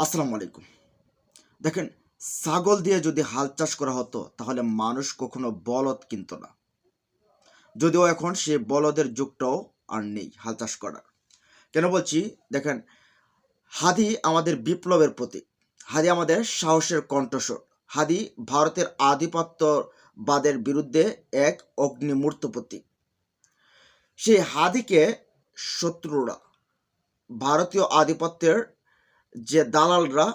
আসসালামু আলাইকুম। দেখেন, ছাগল দিয়ে যদি হাল চাষ করা হতো, তাহলে মানুষ কখনো বলদ কিনতো না। যদিও এখন সে বলদের যুগটাও আর নেই হাল চাষ করার। কেন বলছি? দেখেন, হাদি আমাদের বিপ্লবের প্রতীক। হাদি আমাদের সাহসের কণ্ঠস্বর। হাদি ভারতের আধিপত্যবাদের বিরুদ্ধে এক অগ্নিমূর্ত প্রতীক। সেই হাদিকে শত্রুরা, ভারতীয় আধিপত্যের যে দালালরা,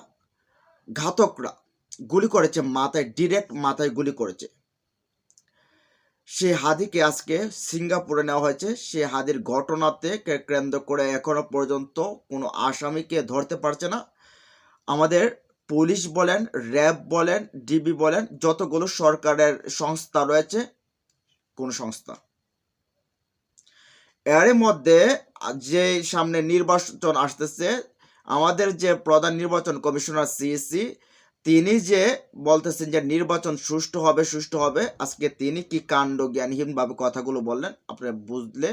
ঘাতকরা গুলি করেছে, মাথায় ডিরেক্ট মাথায় গুলি করেছে। সে হাদিকে আজকে সিঙ্গাপুরে নেওয়া হয়েছে। সে হাদির ঘটনাতে কেন্দ্র করে এখনও পর্যন্ত কোনো আসামিকে ধরতে পারছে না। আমাদের পুলিশ বলেন, র্যাব বলেন, ডিবি বলেন, যতগুলো সরকারের সংস্থা রয়েছে, কোন সংস্থা? এর মধ্যে যে সামনে নির্বাচন আসতেছে আমাদের যে প্রধান নির্বাচন কমিশনার সিএসি তিনি যে বলতেছেন যে নির্বাচন সুষ্ঠু হবে সুষ্ঠু হবে, আজকে তিনি কি কাণ্ড জ্ঞানহীনভাবে কথাগুলো বললেন আপনি বুঝলে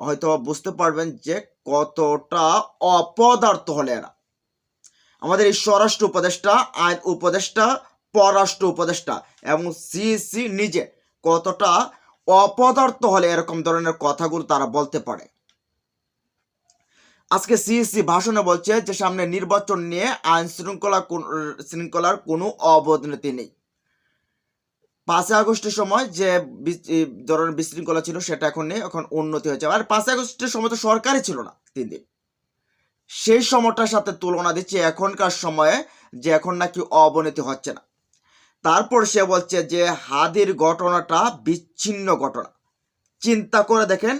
হয়তো বুঝতে পারবেন যে কতটা অপদার্থ হলে এরা। আমাদের এই স্বরাষ্ট্র উপদেষ্টা, আইন উপদেষ্টা, পররাষ্ট্র উপদেষ্টা এবং সিএসি নিজে কতটা অপদার্থ হলে এরকম ধরনের কথাগুলো তারা বলতে পারে। আজকে সিএসসি ভাষণে বলছে যে, সামনে নির্বাচন নিয়ে আইন শৃঙ্খলা শৃঙ্খলার কোনো অবনতি নেই। পাঁচই আগস্টের সময় যে ধরনের বিশৃঙ্খলা ছিল, সেটা এখন নেই, এখন উন্নতি হয়েছে। আর পাঁচই আগস্টের সময় তো সরকারই ছিল না তিন দিন। সেই সময়টার সাথে তুলনা দিচ্ছে এখনকার সময়ে যে এখন নাকি অবনতি হচ্ছে না। তারপর সে বলছে যে, হাদির ঘটনাটা বিচ্ছিন্ন ঘটনা। চিন্তা করে দেখেন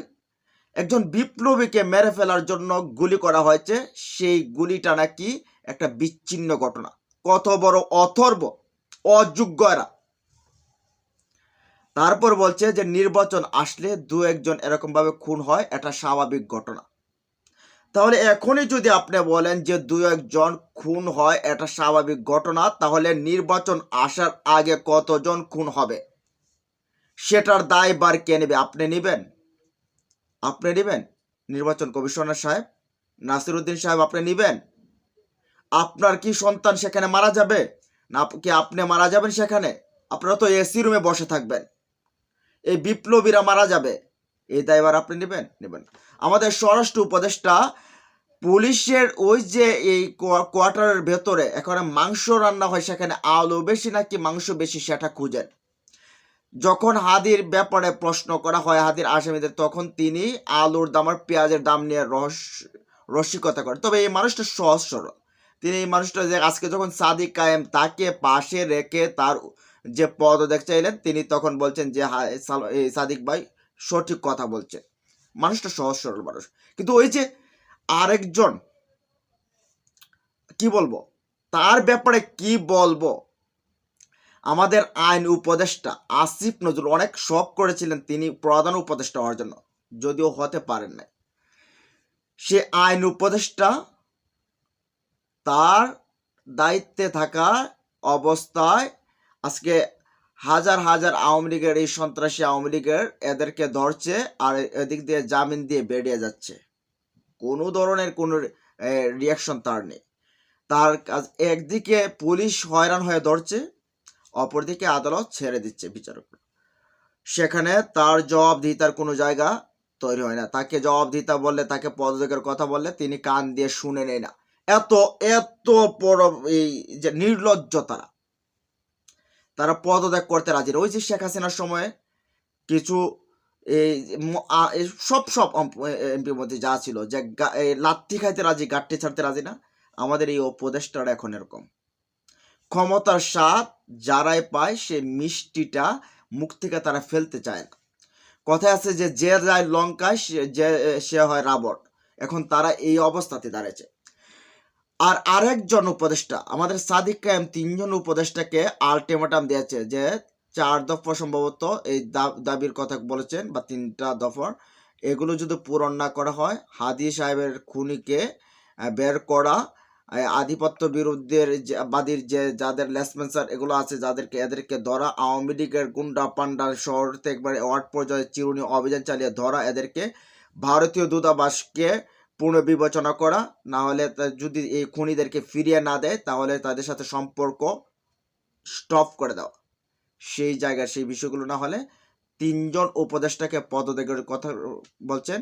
একজন বিপ্লবীকে মেরে ফেলার জন্য গুলি করা হয়েছে, সেই গুলিটা নাকি একটা বিচ্ছিন্ন ঘটনা। কত বড় অথর্ব, অযোগ্য এরা। তারপর বলছে যে নির্বাচন আসলে দু একজন এরকম ভাবে খুন হয়, এটা স্বাভাবিক ঘটনা। তাহলে এখনই যদি আপনি বলেন যে দু একজন খুন হয়, এটা স্বাভাবিক ঘটনা, তাহলে নির্বাচন আসার আগে কতজন খুন হবে? সেটার দায়বার কে নেবে? আপনি নেবেন? আপনি নেবেন? নির্বাচন কমিশনার সাহেব, নাসিরুদ্দিন সাহেব, আপনি নেবেন? আপনার কি সন্তান সেখানে মারা যাবে? না, কি আপনি মারা যাবেন সেখানে? আপনারা তো এসি রুমে বসে থাকবেন। এই বিপ্লবীরা মারা যাবে। এই দায়বার আপনি নেবেন? নেবেন আমাদের স্বরাষ্ট্র উপদেষ্টা, পুলিশের ওই যে এই কোয়া- কোয়ার্টারের ভেতরে এখানে মাংস রান্না হয় সেখানে আলু বেশি নাকি মাংস বেশি সেটা খুঁজেন। যখন হাদির ব্যাপারে প্রশ্ন করা হয় হাদির আসামিদের, তখন তিনি আলুর দাম আর পেঁয়াজের দাম নিয়ে রহস্য, রসিকতা করেন। তবে এই মানুষটা সহজ সরল। তিনি এই মানুষটা যে আজকে যখন সাদিক কায়েম, তাকে পাশে রেখে তার যে পদত্যাগ চাইলেন, তিনি তখন বলছেন যে সাদিক ভাই সঠিক কথা বলছে। মানুষটা সহজ সরল মানুষ। কিন্তু ওই যে আরেকজন, কি বলব? তার ব্যাপারে কি বলব? আমাদের আইন উপদেষ্টা আসিফ নজরুল অনেক শখ করেছিলেন তিনি প্রধান উপদেষ্টা হওয়ার জন্য, যদিও হতে পারেন নাই। সে আইন উপদেষ্টা, তার দায়িত্বে থাকা অবস্থায় আজকে হাজার হাজার আওয়ামী লীগের, এই সন্ত্রাসী আওয়ামী লীগের এদেরকে ধরছে আর এদিক দিয়ে জামিন দিয়ে বেরিয়ে যাচ্ছে। কোনো ধরনের কোনো রিয়াকশন তার নেই। তার কাজ, একদিকে পুলিশ হয়রান হয়ে ধরছে অপরদিকে আদালত ছেড়ে দিচ্ছে বিচারক সেখানে তার জবাবদিহিতার কোনো জায়গা তৈরি হয় না। তাকে জবাবদিহিতা বললে, তাকে পদত্যাগের কথা বললে তিনি কান দিয়ে শুনে নেয় না। এত এত বড় এই যে নির্লজ্জ তারা। তারা পদত্যাগ করতে রাজি। ওই যে শেখ হাসিনার সময়ে কিছু এই সব সব এমপির মধ্যে যা ছিল যে লাত্তি খাইতে রাজি, গাট্টি ছাড়তে রাজি না। আমাদের এই উপদেষ্টারা এখন এরকম। ক্ষমতার স্বাদ যারাই পায়, সে মিষ্টিটা মুখ থেকে তারা ফেলতে চায়। না কথায় আছে যে যে যায় লঙ্কায়, সে, যে, সে হয় রাবণ এখন তারা এই অবস্থাতে দাঁড়িয়েছে। আর আরেকজন উপদেষ্টা, আমাদের সাদিক কায়েম তিনজন উপদেষ্টাকে আলটিমেটাম দিয়েছে যে, চার দফা সম্ভবত এই দাবির কথা বলেছেন বা তিনটা দফার এগুলো যদি পূরণ না করা হয়, হাদি সাহেবের খুনিকে বের করা আধিপত্য বিরুদ্ধের বাদীর যে, যাদের লেসপেন্সার এগুলো আছে যাদেরকে, এদেরকে ধরা, আওয়ামী লীগের গুন্ডা পান্ডা শহর থেকে ওয়ার্ড পর্যায়ে চিরুনি অভিযান চালিয়ে ধরা, এদেরকে ভারতীয় দূতাবাসকে পুনর্বিবেচনা করা না হলে যদি এই খুনিদেরকে ফিরিয়ে না দেয়, তাহলে তাদের সাথে সম্পর্ক স্টপ করে দেওয়া। সেই জায়গার সেই বিষয়গুলো না হলে তিনজন উপদেষ্টাকে পদত্যাগের কথা বলছেন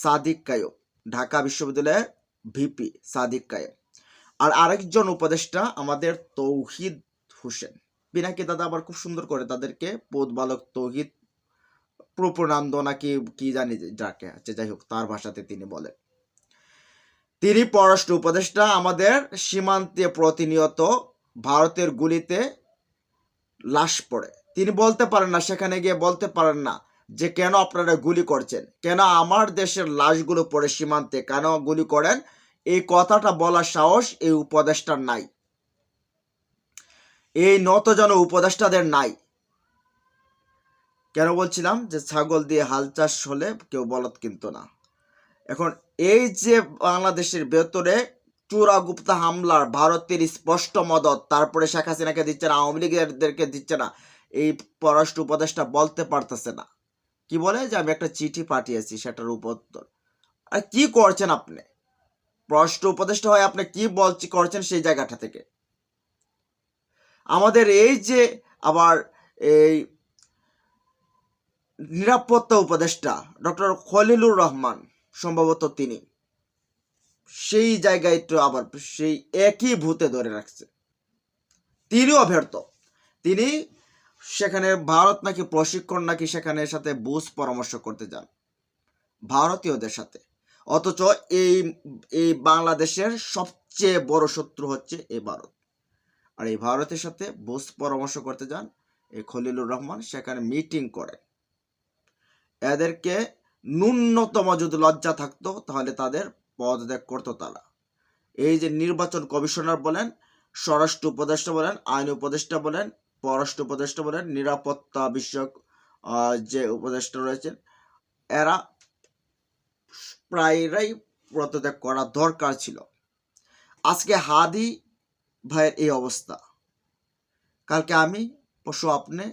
সাদিক কায়ুম, ঢাকা বিশ্ববিদ্যালয়ের ভিপি সাদিক কায়ুম। আর আরেকজন উপদেষ্টা আমাদের তৌহিদ হোসেন। পিনাকি দাদা আবার খুব সুন্দর করে তাদেরকে পদ বালক তৌহিদ প্রপনান্দ নাকি কি জানি যাকে আছে, যাই হোক, তার ভাষাতে তিনি বলেন। তিনি পররাষ্ট্র উপদেষ্টা, আমাদের সীমান্তে প্রতিনিয়ত ভারতের গুলিতে লাশ পড়ে। তিনি বলতে পারেন না, সেখানে গিয়ে বলতে পারেন না যে কেন আপনারা গুলি করছেন? কেন আমার দেশের লাশগুলো পড়ে সীমান্তে? কেন গুলি করেন? এই কথাটা বলার সাহস এই উপদেষ্টার নাই। এই নতজন উপদেষ্টাদের নাই। কেন বলছিলাম যে ছাগল দিয়ে হাল চাষ হলে কেউ বলদ কিন্তু না। এখন এই যে বাংলাদেশের ভেতরে চূড়া গুপ্তা হামলার ভারতের স্পষ্ট মদত, তারপরে শেখ হাসিনাকে দিচ্ছে না, আওয়ামী লীগেরদেরকে দিচ্ছে না, এই পররাষ্ট্র উপদেষ্টা বলতে পারতেছে না। কি বলে যে আমি একটা চিঠি পাঠিয়েছি সেটার উপর আর কি করছেন আপনি? প্রশ্ন উপদেষ্টা হয় আপনি কি বলছি করছেন সেই জায়গাটা থেকে। আমাদের এই যে আবার এই নিরাপত্তা উপদেষ্টা ডক্টর খলিলুর রহমান, সম্ভবত তিনি, সেই জায়গায় তো আবার সেই একই ভূতে ধরে রাখছে। তিনিও ব্যর্থ তিনি সেখানে ভারত নাকি প্রশিক্ষণ নাকি সেখানে সাথে বুঝ পরামর্শ করতে যান। ভারতীয়দের সাথে। অথচ এই এই বাংলাদেশের সবচেয়ে বড় শত্রু হচ্ছে এই ভারত। আর এই ভারতের সাথে বুঝ পরামর্শ করতে যান এই খলিলুর রহমান, সেখানে মিটিং করেন। এদেরকে ন্যূনতম যদি লজ্জা থাকতো, তাহলে তাদের পদত্যাগ করতো তারা। এই যে নির্বাচন কমিশনার বলেন, স্বরাষ্ট্র উপদেষ্টা বলেন, আইন উপদেষ্টা বলেন পররাষ্ট্র উপদেষ্টা বলেন, নিরাপত্তা বিষয়ক যে উপদেষ্টা রয়েছেন, এরা প্রায়রাই পদত্যাগ করা দরকার ছিল। আজকে হাদি ভাইয়ের এই অবস্থা। কালকে আমি পশু আপনি,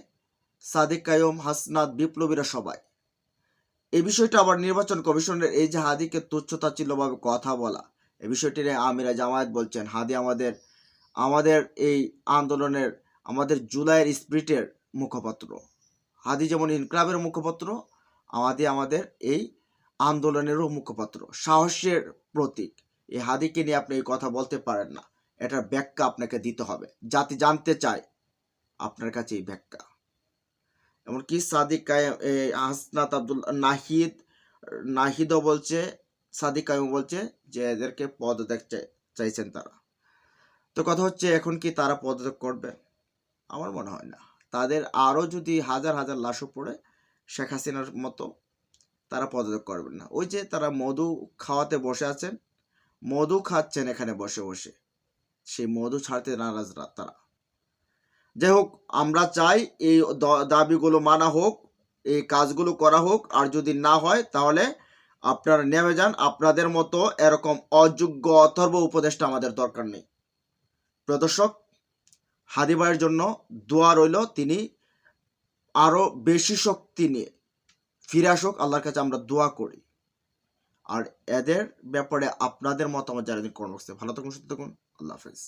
সাদিক কায়ম হাসনাত, বিপ্লবীরা সবাই, এই বিষয়টা আবার নির্বাচন কমিশনের এই যে হাদিকে তুচ্ছতা তুচ্ছতাচ্ছিল্যভাবে কথা বলা, এই বিষয়টি নিয়ে আমিরা জামায়াত বলছেন, হাদি আমাদের আমাদের এই আন্দোলনের আমাদের জুলাইয়ের স্পিরিটের মুখপাত্র। হাদি যেমন ইনকলাবের মুখপাত্র আমাদি আমাদের এই আন্দোলনেরও মুখপাত্র। সাহসের প্রতীক। এই হাদিকে নিয়ে আপনি এই কথা বলতে পারেন না। এটার ব্যাখ্যা আপনাকে দিতে হবে। জাতি জানতে চায় আপনার কাছে এই ব্যাখ্যা। এমনকি সাদিক কায়েম আব্দুল নাহিদ, নাহিদও বলছে, সাদিক কায়েম বলছে যে এদেরকে পদত্যাগ চাই- চাইছেন তারা। তো কথা হচ্ছে, এখন কি তারা পদত্যাগ করবে? আমার মনে হয় না। তাদের আরও যদি হাজার হাজার লাশও পড়ে, শেখ হাসিনার মতো, তারা পদত্যাগ করবেন না। ওই যে তারা মধু খাওয়াতে বসে আছেন, মধু খাচ্ছেন এখানে বসে বসে। সেই মধু ছাড়তে নারাজ তারা। যাই হোক, আমরা চাই এই দাবিগুলো মানা হোক, এই কাজগুলো করা হোক, আর যদি না হয়, তাহলে আপনারা নেমে যান। আপনাদের মতো এরকম অযোগ্য, অথর্ব উপদেশটা আমাদের দরকার নেই। প্রদর্শক হাদিবাইয়ের জন্য দোয়া রইল। তিনি আরও বেশি শক্তি নিয়ে ফিরে আসুক, আল্লাহর কাছে আমরা দোয়া করি। আর এদের ব্যাপারে আপনাদের মতামত জানাবেন কর্মসূচি ভালো থাকুন, সুস্থ থাকুন। আল্লাহ হাফেজ।